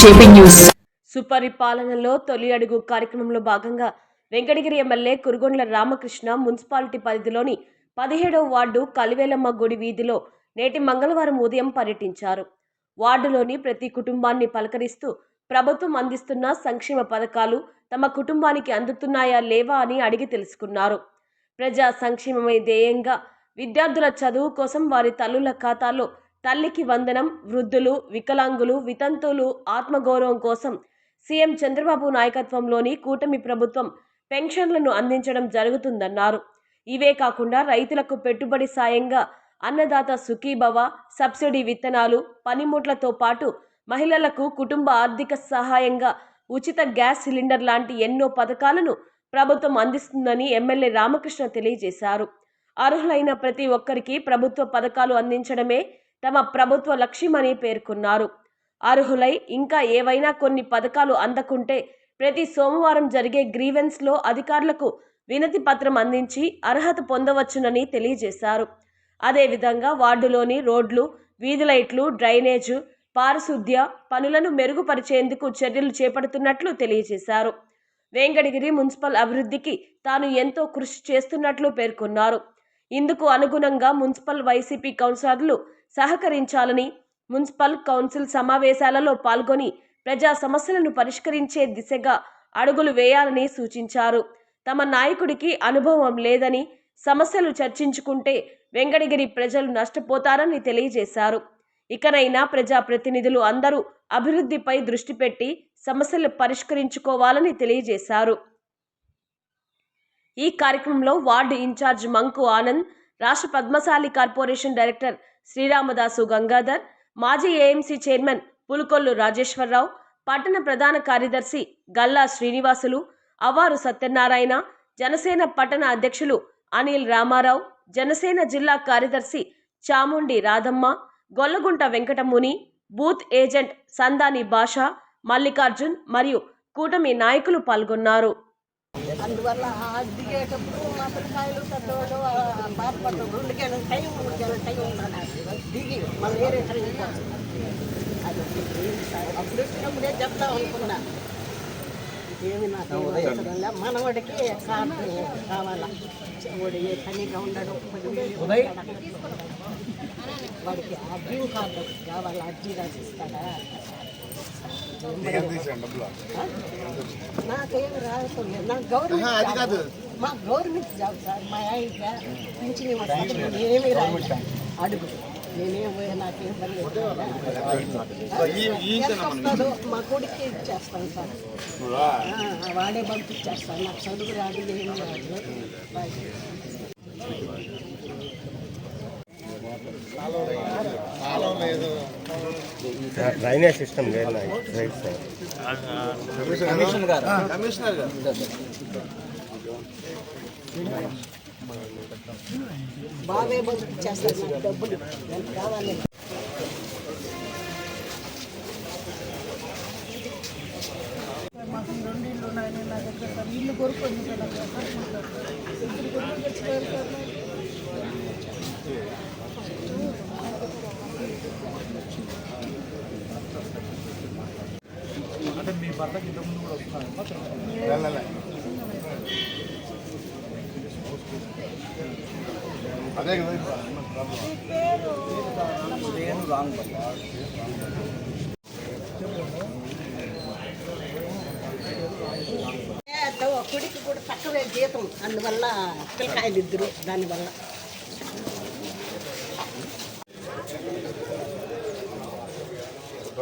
JP news. సుపరిపాలనలో తొలి అడుగు కార్యక్రమంలో భాగంగా వెంకటగిరి ఎమ్మెల్యే కురుగొండ్ల రామకృష్ణ మున్సిపాలిటీ పరిధిలోని పదిహేడవ వార్డు కలివేలమ్మ గుడి వీధిలో నేటి మంగళవారం ఉదయం పర్యటించారు. వార్డులోని ప్రతి కుటుంబాన్ని పలకరిస్తూ ప్రభుత్వం అందిస్తున్న సంక్షేమ పథకాలు తమ కుటుంబానికి అందుతున్నాయా లేవా అని అడిగి తెలుసుకున్నారు. ప్రజా సంక్షేమమే ధ్యేయంగా విద్యార్థుల చదువు కోసం వారి తల్లుల ఖాతాలో తల్లికి వందనం వృద్ధులు వికలాంగులు వితంతువులు ఆత్మగౌరవం కోసం సీఎం చంద్రబాబు నాయకత్వంలోని కూటమి ప్రభుత్వం పెన్షన్లను అందించడం జరుగుతుందన్నారు. ఇవే కాకుండా రైతులకు పెట్టుబడి సాయంగా అన్నదాత సుఖీభవ సబ్సిడీ విత్తనాలు పనిముట్లతో పాటు మహిళలకు కుటుంబ ఆర్థిక సహాయంగా ఉచిత గ్యాస్ సిలిండర్ లాంటి ఎన్నో పథకాలను ప్రభుత్వం అందిస్తుందని ఎమ్మెల్యే రామకృష్ణ తెలియజేశారు. అర్హులైన ప్రతి ఒక్కరికి ప్రభుత్వ పథకాలు అందించడమే తమ ప్రభుత్వ లక్ష్యమని పేర్కొన్నారు. అర్హులై ఇంకా ఏవైనా కొన్ని పథకాలు అందకుంటే ప్రతి సోమవారం జరిగే గ్రీవెన్స్లో అధికారులకు వినతి పత్రం అందించి అర్హత పొందవచ్చునని తెలియజేశారు. అదేవిధంగా వార్డులోని రోడ్లు వీధి లైట్లు డ్రైనేజు పారిశుద్ధ్య పనులను మెరుగుపరిచేందుకు చర్యలు చేపడుతున్నట్లు తెలియజేశారు. వెంకటగిరి మున్సిపల్ అభివృద్ధికి తాను ఎంతో కృషి చేస్తున్నట్లు పేర్కొన్నారు. ఇందుకు అనుగుణంగా మున్సిపల్ వైసీపీ కౌన్సిలర్లు సహకరించాలని మున్సిపల్ కౌన్సిల్ సమావేశాలలో పాల్గొని ప్రజా సమస్యలను పరిష్కరించే దిశగా అడుగులు వేయాలని సూచించారు. తమ నాయకుడికి అనుభవం లేదని సమస్యలు చర్చించుకుంటే వెంకటగిరి ప్రజలు నష్టపోతారని తెలియజేశారు. ఇకనైనా ప్రజాప్రతినిధులు అందరూ అభివృద్ధిపై దృష్టి పెట్టి సమస్యలు పరిష్కరించుకోవాలని తెలియజేశారు. ఈ కార్యక్రమంలో వార్డు ఇన్ఛార్జ్ మంకు ఆనంద్ రాష్ట్ర పద్మశాలి కార్పొరేషన్ డైరెక్టర్ శ్రీరామదాసు గంగాధర్ మాజీ ఏఎంసీ చైర్మన్ పులుకొల్లు రాజేశ్వరరావు పట్టణ ప్రధాన కార్యదర్శి గల్లా శ్రీనివాసులు అవారు సత్యనారాయణ జనసేన పట్టణ అధ్యక్షులు అనిల్ రామారావు జనసేన జిల్లా కార్యదర్శి చాముండి రాధమ్మ గొల్లగుంట వెంకటముని బూత్ ఏజెంట్ సందాని భాష మల్లికార్జున్ మరియు కూటమి నాయకులు పాల్గొన్నారు. అందువల్ల దిగేటప్పుడు మా పిల్లకాయలు పెద్దవాళ్ళు ఆ బాధపడతాం రెండు గేల టైం మూడు గేల టైం దిగి మళ్ళీ వేరే ట్రైన్ అది అప్పుడు వచ్చినప్పుడే చెప్తాం అనుకున్నా. ఏమి నాకు. మనవడికి కార్డు కావాలా? వాడు ఏ పనిగా ఉండడు. వాడికి డ్రీమ్ కార్డు కావాలా? రాసిస్తాడా? నాకేం రాసుకోలేదు నాకు గవర్నమెంట్ జాబ్. మా గవర్నమెంట్ జాబ్ సార్ మా ఆయన వస్తుంది. ఏమీ రాదు అడుగు. నేనేం పోయా నాకేం పని లేదు. ఎంత వస్తుందో మా కొడుకు ఇచ్చేస్తాను సార్. వాడే పంపించేస్తాను. నాకు చదువు రాదు ఏమీ రాదు. డ్రైనేజ్ సిస్టమ్ లేదు రైట్ సైడ్ బాగా డబ్బులు. కావాలి? మాకు రెండు ఇల్లు ఉన్నాయి నా దగ్గర సార్ ఇల్లు కొనుక్కొని సార్ నాకు కట్టుకుంటారు. ఇద్దరు కొడుకులు తెచ్చుకోవాలి సార్ నాకు. అదే కదా ఏ, తో- కొడుకు కూడా తక్కువే జీతం. అందువల్ల పిల్లకాయలు ఇద్దరు దానివల్ల.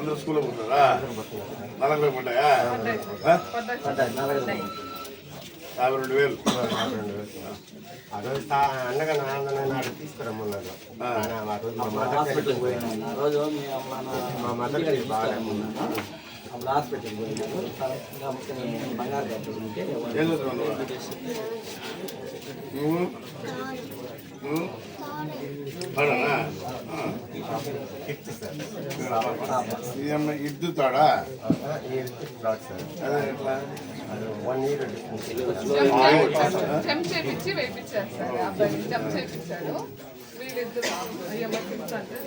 అందరూ స్కూల్లో పోతారా నలభై పడ్డాయా యాభై రెండు వేలు ఆ రోజు తా- అన్నగా నాన్న నాడు తీసుకురమ్మన్నాడు కానీ ఆ రోజు మా మదర్ మా మదర్ బాగా అప్పుడు హాస్పిటల్ పోయినాను గమ్ముకుని బంగారు డాక్టర్ ఉంటే ఏం చదువుతున్నావు నువ్వు నువ్వు పడనా ఫిఫ్త్ సార్ ఇది అమ్మ ఇద్దుతాడా రాదు సార్ అదే ఎట్లా వన్ ఇయర్ జంప్ చేపించి వేయించారు సార్. అబ్బాయి జంప్ చేపించాడు. వీళ్ళిద్దరు అయ్యమ్మ ఫిఫ్త్ అంటే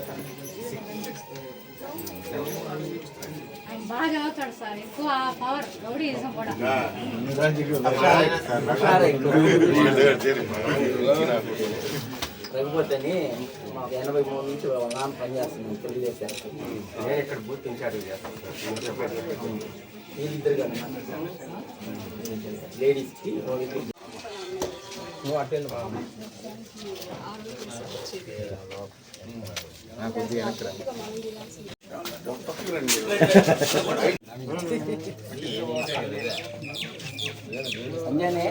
బాగా చదువుతాడు సార్. ఎక్కువ పవర్ రౌడీ వేసాం కూడా. ఎనభై మూడు నుంచి నాన్న పనిచేస్తున్నాం పెళ్ళి చేశారు నేను ఇక్కడ బూత్ ఇన్ఛార్జ్ చేస్తాను వీళ్ళిద్దరు కదా లేడీస్కి నువ్వు అటు వెళ్ళు. సంజయనే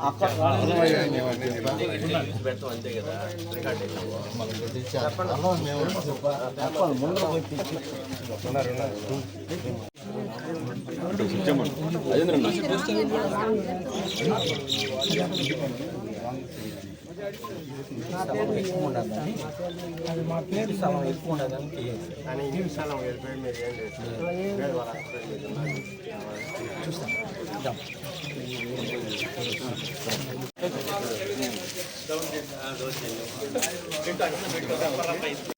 అక్కడ చెప్పండి ముందు పోయి పిలిచి. స్థలం ఎక్కువ ఉండదని అది మా పేరు స్థలం ఎక్కువ ఉండదని తీయేసి. కానీ ఈ నిమిషాలు వెళ్ళిపోయి మీరు ఏం చేస్తారు వేరే వాళ్ళ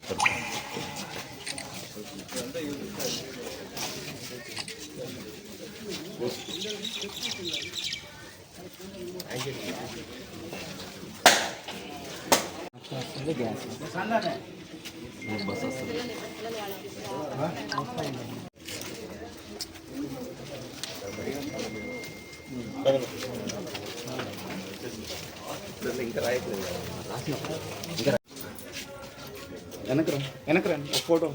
எனக்கு எனக்கு ஃபோட்டோ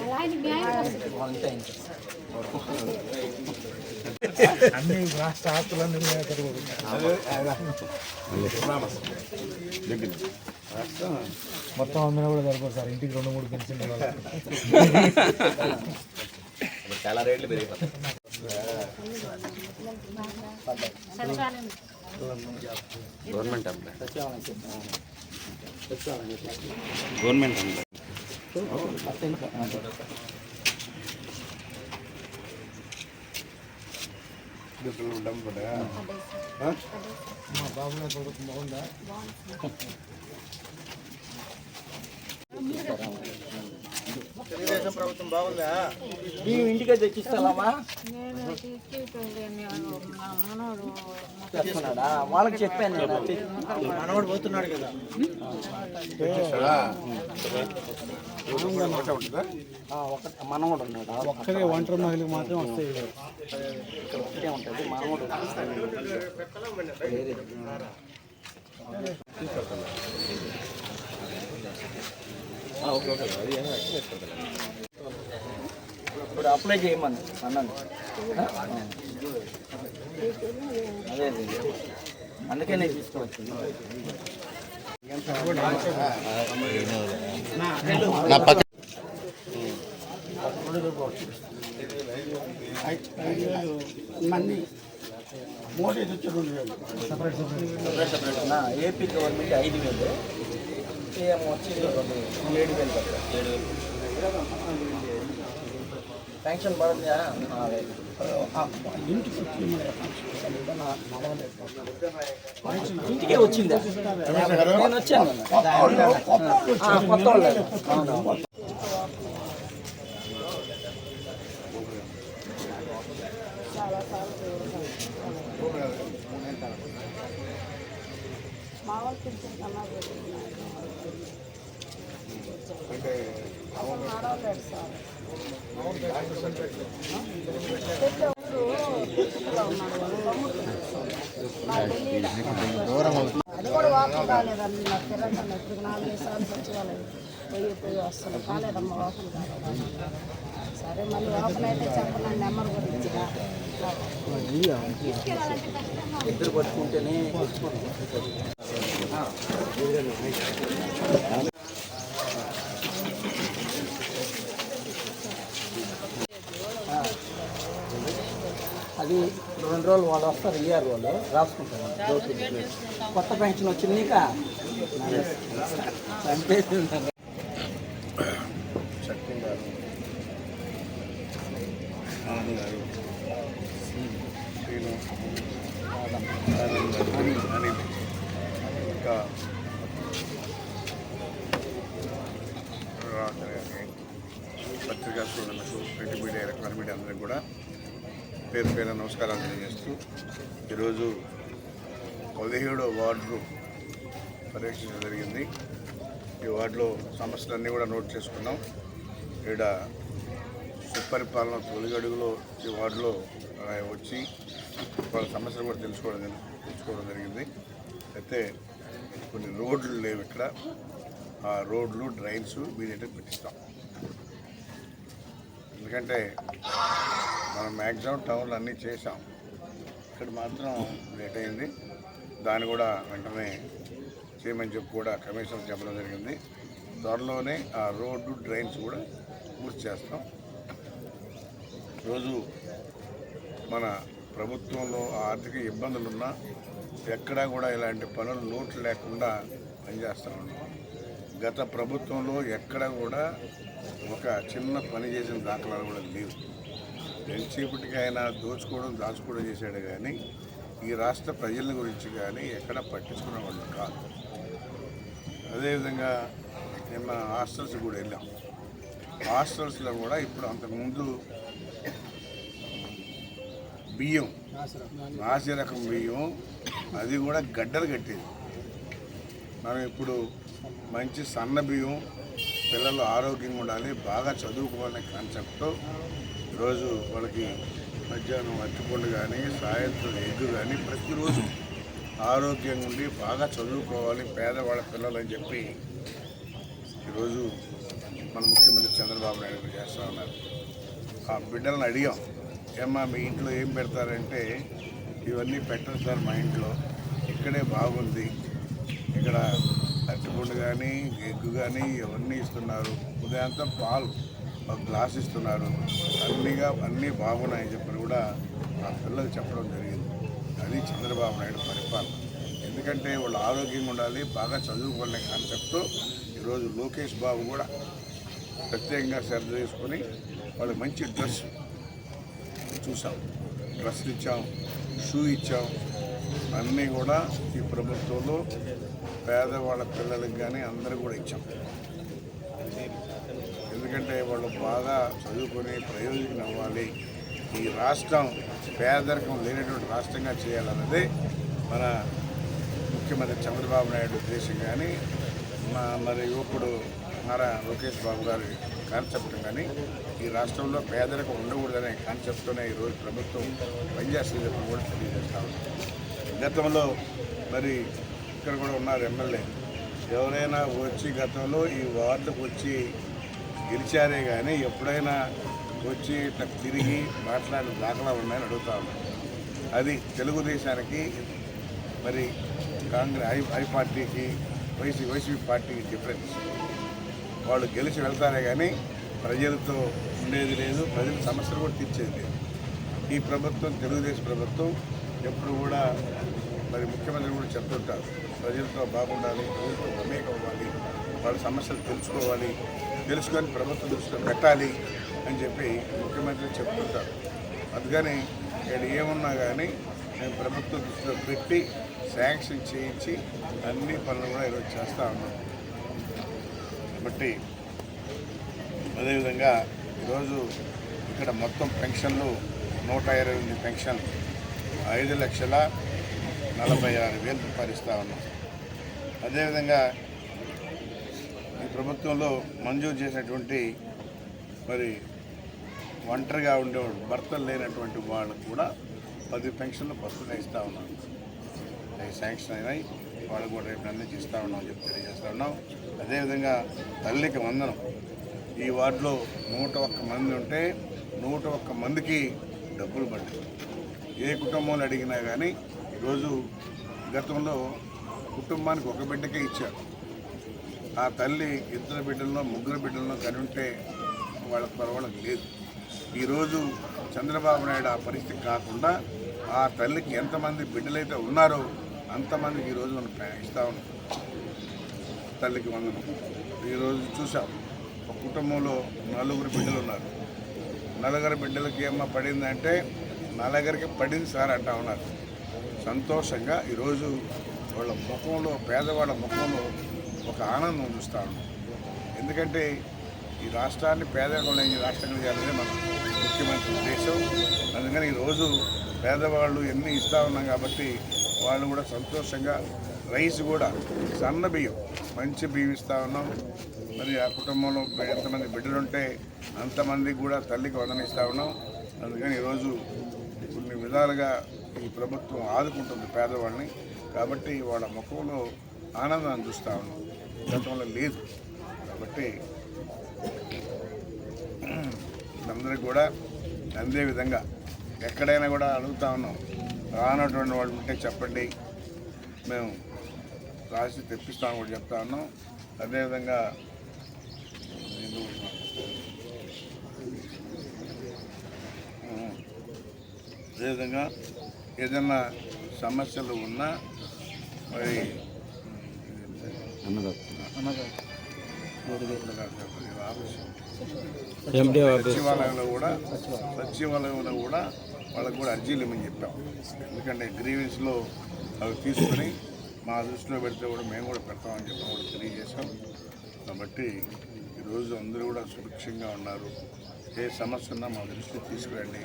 అలాగే న్యాయం వస్తుంది వంట ఇంకా మొత్తం అందరూ కూడా సరిపోదు సార్ ఇంటికి రెండు మూడు పెన్షన్ సచివాలయం సచివాలయం చెప్పాను. సచివాలయం చెప్పాను. గవర్నమెంట్ అత్త ఇంకా అంటే బాబునే కొడుకు బాగుందా? బియ్యం ఇంటికే తెచ్చిస్తామా చేస్తున్నాడా వాళ్ళకి చెప్పాను నేను. మనవాడు పోతున్నాడు కదా. మనవడు ఉన్నాడు ఆ, ఒక్కరే ఒంటరి మహిళకి మాత్రం వస్తాయి. ఇక్కడ ఒకటే ఉంటుంది మనవడు ఇప్పుడు అప్లై చేయమని అన్నాను? అదే అదే. అందుకే నేను తీసుకువచ్చింది మంది మోడీ వచ్చి రెండు వేలు ఏపీ గవర్నమెంట్ ఐదు వేలు. ఏం వచ్చి ఏడు వేలు ఏడు లేదు. ఇంటికి వచ్చి ఇంటికే వచ్చిందా? నేను వచ్చాను. కొత్త వాళ్ళు అవును మా వాళ్ళు పింఛన్ కన్నా పెట్టుకున్నారు. అంటే నడవలేడు సార్ పెట్టేప్పుడు ఇసుకలో ఉన్నాడు నాకు తెలియదు. అది కూడా వాసన కాలేదండి నాకు తిరగండి ఇప్పుడు నాలుగైదు సార్లు సచివాలయం పోయి పోయి వస్తాను కాలేదమ్మా కాలేదు సరే మళ్ళీ వాసన అయితే చెప్పండి నెంబర్ గురించి ఇద్దరు పట్టుకుంటేనే అది రెండు రోజులు వాళ్ళు వస్తారు ఇయ్యారు వాళ్ళు రాసుకుంటారు. కొత్త పెన్షన్ వచ్చింది చంపేసింది. పేరు పైన నమస్కారాలు తెలియజేస్తూ ఈరోజు పదిహేడో వార్డు పర్యవేక్షించడం జరిగింది. ఈ వార్డులో సమస్యలన్నీ కూడా నోట్ చేసుకున్నాం. ఇక్కడ సుపరిపాలన తొలిగడుగులో ఈ వార్డులో వచ్చి వాళ్ళ సమస్యలు కూడా తెలుసుకోవడం తెలుసుకోవడం జరిగింది. అయితే కొన్ని రోడ్లు లేవు ఇక్కడ. ఆ రోడ్లు డ్రైన్స్ ఇమీడియట్గా పెట్టిస్తాం. ఎందుకంటే మనం మ్యాక్సిమం టౌన్లు అన్నీ చేసాం ఇక్కడ మాత్రం లేట్ అయింది. దాన్ని కూడా వెంటనే చేయమని చెప్పి కూడా కమిషనర్ చెప్పడం జరిగింది. త్వరలోనే ఆ రోడ్డు డ్రైన్స్ కూడా పూర్తి చేస్తాం. రోజు మన ప్రభుత్వంలో ఆర్థిక ఇబ్బందులున్నా ఎక్కడా కూడా ఇలాంటి పనులు నోట్లు లేకుండా పనిచేస్తూ ఉన్నాం గత ప్రభుత్వంలో ఎక్కడ కూడా ఒక చిన్న పని చేసిన దాఖలాలు కూడా లేవు. ఎంతసేపటికి ఆయన దోచుకోవడం దాచుకోవడం చేశాడు కానీ ఈ రాష్ట్ర ప్రజల గురించి కానీ ఎక్కడ పట్టించుకున్న వాళ్ళు కాదు. అదేవిధంగా నిన్న హాస్టల్స్ కూడా వెళ్ళాం. హాస్టల్స్లో కూడా ఇప్పుడు అంతకుముందు బియ్యం నాసి రకం బియ్యం అది కూడా గడ్డలు కట్టేది. మనం ఇప్పుడు మంచి సన్న బియ్యం పిల్లలు ఆరోగ్యంగా ఉండాలి బాగా చదువుకోవాలనే కాన్సెప్ట్తో రోజు వాళ్ళకి మధ్యాహ్నం అరటిపండు కానీ సాయంత్రం ఎగ్గు కానీ ప్రతిరోజు ఆరోగ్యంగా ఉండి బాగా చదువుకోవాలి పేదవాళ్ళ పిల్లలని చెప్పి ఈరోజు మన ముఖ్యమంత్రి చంద్రబాబు నాయుడు గారు చేస్తూ ఉన్నారు. ఆ బిడ్డలను అడిగాం ఏమ్మా మీ ఇంట్లో ఏం పెడతారంటే ఇవన్నీ పెట్టరు సార్ మా ఇంట్లో ఇక్కడే బాగుంది. ఇక్కడ అరటిపండు కానీ ఎగ్గు కానీ ఇవన్నీ ఇస్తున్నారు. ఉదయంతా పాలు ఒక ఇస్తున్నారు. అన్నీగా అన్నీ బాగున్నాయని చెప్పని కూడా ఆ పిల్లలు చెప్పడం జరిగింది. అది చంద్రబాబు నాయుడు పరిపాలన. ఎందుకంటే వాళ్ళు ఆరోగ్యంగా ఉండాలి బాగా చదువుకోవాలనే కాన్సెప్ట్తో ఈరోజు లోకేష్ బాబు కూడా ప్రత్యేకంగా శ్రద్ధ చేసుకొని వాళ్ళు మంచి డ్రెస్ చూసాం. డ్రెస్లు ఇచ్చాం షూ ఇచ్చాం. అన్నీ కూడా ఈ ప్రభుత్వంలో పేదవాళ్ళ పిల్లలకి కానీ అందరూ కూడా ఇచ్చాం. ఎందుకంటే వాళ్ళు బాగా చదువుకొని ప్రయోజనం అవ్వాలి. ఈ రాష్ట్రం పేదరికం లేనటువంటి రాష్ట్రంగా చేయాలన్నది మన ముఖ్యమంత్రి చంద్రబాబు నాయుడు ఉద్దేశం. కానీ మా మరి యువకుడు నారా లోకేష్ బాబు గారి కాన్సెప్ట్ కానీ ఈ రాష్ట్రంలో పేదరికం ఉండకూడదనే కాన్సెప్ట్తోనే ఈరోజు ప్రభుత్వం పనిచేస్తుంది కూడా తెలియజేస్తా గతంలో మరి ఇక్కడ కూడా ఉన్నారు ఎమ్మెల్యే. ఎవరైనా వచ్చి గతంలో ఈ వార్డుకు వచ్చి గెలిచారే కానీ ఎప్పుడైనా వచ్చి ఇట్లా తిరిగి మాట్లాడిన దాఖలా ఉన్నాయని అడుగుతా ఉన్నాను అది తెలుగుదేశానికి మరి కాంగ్రెస్ ఐ ఐ పార్టీకి వైసీ వైసీపీ పార్టీకి డిఫరెన్స్. వాళ్ళు గెలిచి వెళ్తారే కానీ ప్రజలతో ఉండేది లేదు ప్రజల సమస్యలు కూడా తీర్చేది లేదు. ఈ ప్రభుత్వం తెలుగుదేశం ప్రభుత్వం ఎప్పుడు కూడా మరి ముఖ్యమంత్రి కూడా చెప్తుంటారు ప్రజలతో బాగుండాలి ప్రజలతో మమేకం అవ్వాలి వాళ్ళ సమస్యలు తెలుసుకోవాలి తెలుసుకొని ప్రభుత్వం దృష్టిలో పెట్టాలి అని చెప్పి ముఖ్యమంత్రి చెప్తుంటారు. అందుకని ఇక్కడ ఏమున్నా కానీ మేము ప్రభుత్వం దృష్టిలో పెట్టి శాంక్షన్ చేయించి అన్ని పనులు కూడా ఈరోజు చేస్తూ ఉన్నాం. కాబట్టి అదేవిధంగా ఈరోజు ఇక్కడ మొత్తం పెన్షన్లు నూట ఇరవై ఎనిమిది పెన్షన్ ఐదు లక్షల నలభై ఆరు వేలు రూపాయలు ఉన్నాం. అదేవిధంగా ప్రభుత్వంలో మంజూరు చేసినటువంటి మరి ఒంటరిగా ఉండేవాడు భర్తలు లేనటువంటి వాళ్ళకు కూడా పది పెన్షన్లు ఫస్ట్గా ఇస్తూ ఉన్నాను అవి శాంక్షన్ అయినాయి. వాళ్ళకు కూడా రేపు అన్ని ఇస్తూ ఉన్నాం చెప్పి తెలియజేస్తూ ఉన్నాం. అదేవిధంగా తల్లికి వందనం. ఈ వార్డులో నూట ఒక్క మంది ఉంటే నూట ఒక్క మందికి డబ్బులు పడ్డాయి. ఏ కుటుంబంలో అడిగినా కానీ ఈరోజు గతంలో కుటుంబానికి ఒక బిడ్డకే ఇచ్చారు. ఆ తల్లి ఇద్దరు బిడ్డలను ముగ్గురు బిడ్డలను కనుంటే వాళ్ళ పర్వాలకు లేదు ఈరోజు చంద్రబాబు నాయుడు ఆ పరిస్థితి కాకుండా ఆ తల్లికి ఎంతమంది బిడ్డలైతే ఉన్నారో అంతమందికి ఈరోజు మనం ఇస్తా ఉన్నాం. తల్లికి వందనం. ఈరోజు చూసాం ఒక కుటుంబంలో నలుగురు బిడ్డలు ఉన్నారు. నలుగురు బిడ్డలకి ఏమో పడిందంటే నలుగురికి పడింది సార్ అంటా ఉన్నారు. సంతోషంగా ఈరోజు వాళ్ళ ముఖంలో పేదవాళ్ళ ముఖంలో ఒక ఆనందం చూస్తూ ఉన్నాం. ఎందుకంటే ఈ రాష్ట్రాన్ని పేదరికం లేని రాష్ట్రంగా చేయాలనే మన ముఖ్యమంత్రి ఉద్దేశం. అందుకని ఈరోజు పేదవాళ్ళు ఎన్ని ఇస్తూ ఉన్నాం కాబట్టి వాళ్ళు కూడా సంతోషంగా రైస్ కూడా సన్న బియ్యం మంచి బియ్యం ఇస్తూ ఉన్నాం. మరి ఆ కుటుంబంలో ఎంతమంది బిడ్డలుంటే అంతమందికి కూడా తల్లికి వదనిస్తూ ఉన్నాం. అందుకని ఈరోజు కొన్ని విధాలుగా ఈ ప్రభుత్వం ఆదుకుంటుంది పేదవాళ్ళని. కాబట్టి వాళ్ళ ముఖంలో ఆనందాన్ని చూస్తూ ఉన్నాం. గతంలో లేదు. కాబట్టి అందరికి కూడా అందే విధంగా ఎక్కడైనా కూడా అడుగుతా ఉన్నాం. రానటువంటి వాళ్ళు ఉంటే చెప్పండి. మేము రాసి తెప్పిస్తామని కూడా చెప్తా ఉన్నాం. అదేవిధంగా అదేవిధంగా ఏదైనా సమస్యలు ఉన్నా మరి సచివాలయంలో కూడా సచివాలయంలో కూడా వాళ్ళకు కూడా అర్జీలు ఇవ్వమని చెప్పాం. ఎందుకంటే గ్రీవెన్స్లో అవి తీసుకొని మా దృష్టిలో పెడితే కూడా మేము కూడా పెడతామని చెప్పి కూడా తెలియజేశాం. కాబట్టి ఈరోజు అందరూ కూడా సురక్షంగా ఉన్నారు. ఏ సమస్య ఉన్నా మా దృష్టికి తీసుకురండి.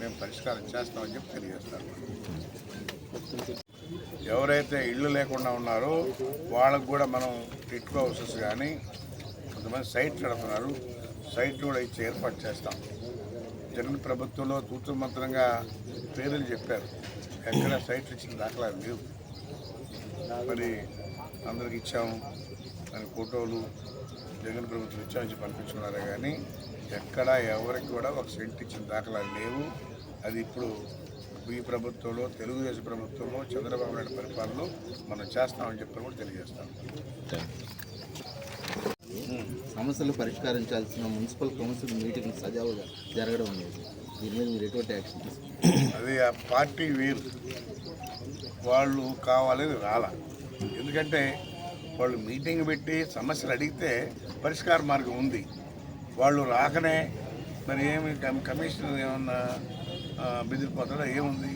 మేము పరిష్కారం చేస్తామని చెప్పి తెలియజేస్తాం. ఎవరైతే ఇళ్ళు లేకుండా ఉన్నారో వాళ్ళకు కూడా మనం టిట్కో హౌసెస్ కానీ కొంతమంది సైట్లు నడుపుతున్నారు సైట్లు కూడా ఇచ్చి ఏర్పాటు చేస్తాం. జగన్ ప్రభుత్వంలో తూతు మంత్రంగా పేర్లు చెప్పారు. ఎక్కడ సైట్లు ఇచ్చిన దాఖలా లేవు. మరి అందరికి ఇచ్చాము దాని ఫోటోలు జగన్ ప్రభుత్వం ఇచ్చామని పంపించుకున్నారే కానీ ఎక్కడ ఎవరికి కూడా ఒక సెంట్ ఇచ్చిన దాఖలా లేవు. అది ఇప్పుడు ఈ ప్రభుత్వంలో తెలుగుదేశం ప్రభుత్వంలో చంద్రబాబు నాయుడు పరిపాలనలో మనం చేస్తామని చెప్పి కూడా తెలియజేస్తాం. సమస్యలు పరిష్కరించాల్సిన మున్సిపల్ కౌన్సిల్ మీటింగ్ సజావుగా జరగడం లేదు దీని మీద మీరు ఎటువంటి యాక్షన్ అది ఆ పార్టీ వేరు. వాళ్ళు కావాలని రాలా. ఎందుకంటే వాళ్ళు మీటింగ్ పెట్టి సమస్యలు అడిగితే పరిష్కార మార్గం ఉంది. వాళ్ళు రాకనే మరి ఏమి కమ్- కమిషనర్ ఏమన్నా బెదిరిపోతాడో ఏముంది?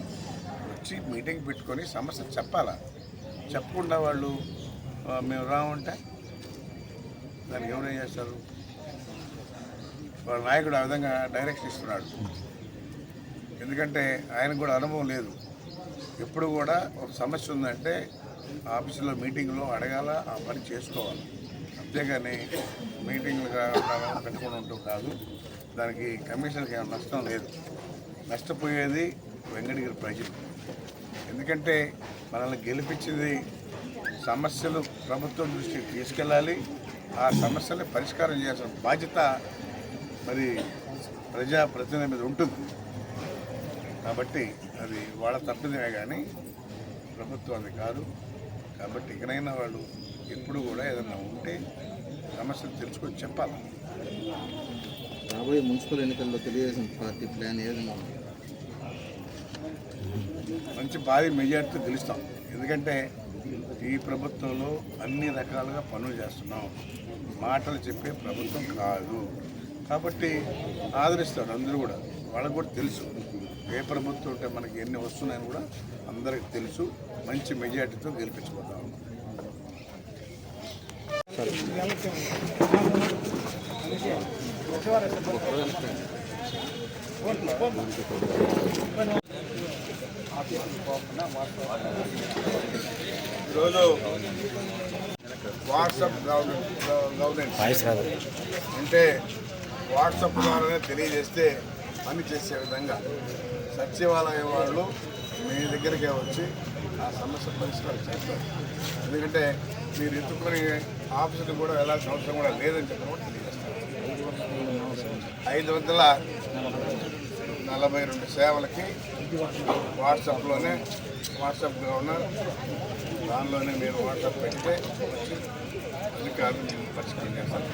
వచ్చి మీటింగ్ పెట్టుకొని సమస్య చెప్పాలా? చెప్పకుండా వాళ్ళు మేము రామంటే దానికి ఎవరేం చేస్తారు? వాళ్ళ నాయకుడు ఆ విధంగా డైరెక్షన్ ఇస్తున్నాడు. ఎందుకంటే ఆయనకు కూడా అనుభవం లేదు. ఎప్పుడు కూడా ఒక సమస్య ఉందంటే ఆఫీసులో మీటింగ్లో అడగాల ఆ పని చేసుకోవాలి. అంతేగాని మీటింగ్లు కాకుండా పెట్టుకుని ఉంటూ కాదు. దానికి కమిషన్కి ఏమైనా నష్టం లేదు. నష్టపోయేది వెంకటగిరి ప్రజలు. ఎందుకంటే మనల్ని గెలిపించింది సమస్యలు ప్రభుత్వం దృష్టికి తీసుకెళ్ళాలి. ఆ సమస్యల్ని పరిష్కారం చేయాల్సిన బాధ్యత మరి ప్రజాప్రతినిధి మీద ఉంటుంది. కాబట్టి అది వాళ్ళ తప్పిదమే కానీ ప్రభుత్వం అది కాదు. కాబట్టి ఇకనైనా వాళ్ళు ఎప్పుడు కూడా ఏదైనా ఉంటే సమస్యలు తెలుసుకొని చెప్పాలి. రాబోయే మున్సిపల్ ఎన్నికల్లో తెలుగుదేశం పార్టీ ప్లాన్ ఏ విధంగా ఉంది? మంచి భారీ మెజార్టీతో గెలుస్తాం. ఎందుకంటే ఈ ప్రభుత్వంలో అన్ని రకాలుగా పనులు చేస్తున్నాం. మాటలు చెప్పే ప్రభుత్వం కాదు. కాబట్టి ఆదరిస్తారు అందరూ కూడా. వాళ్ళకు కూడా తెలుసు. ఏ ప్రభుత్వం ఉంటే మనకి ఎన్ని వస్తున్నాయని కూడా అందరికీ తెలుసు. మంచి మెజార్టీతో గెలిపించుకుంటాం ఈరోజు వాట్సాప్ గవర్నెన్స్ అంటే వాట్సాప్ ద్వారానే తెలియజేస్తే పని చేసే విధంగా సచివాలయం వాళ్ళు మీ దగ్గరికే వచ్చి ఆ సమస్య పరిష్కారం చేస్తారు. ఎందుకంటే మీరు ఎత్తుకుని ఆఫీసుకి కూడా వెళ్ళాల్సిన అవసరం కూడా లేదని చెప్పి కూడా తెలియజేస్తారు ఐదు వందల నలభై రెండు సేవలకి వాట్సాప్లోనే వాట్సాప్లో ఉన్న దానిలోనే మీరు వాట్సాప్ పెడితే వచ్చి అధికారులు పరిష్కారం చేస్తారు.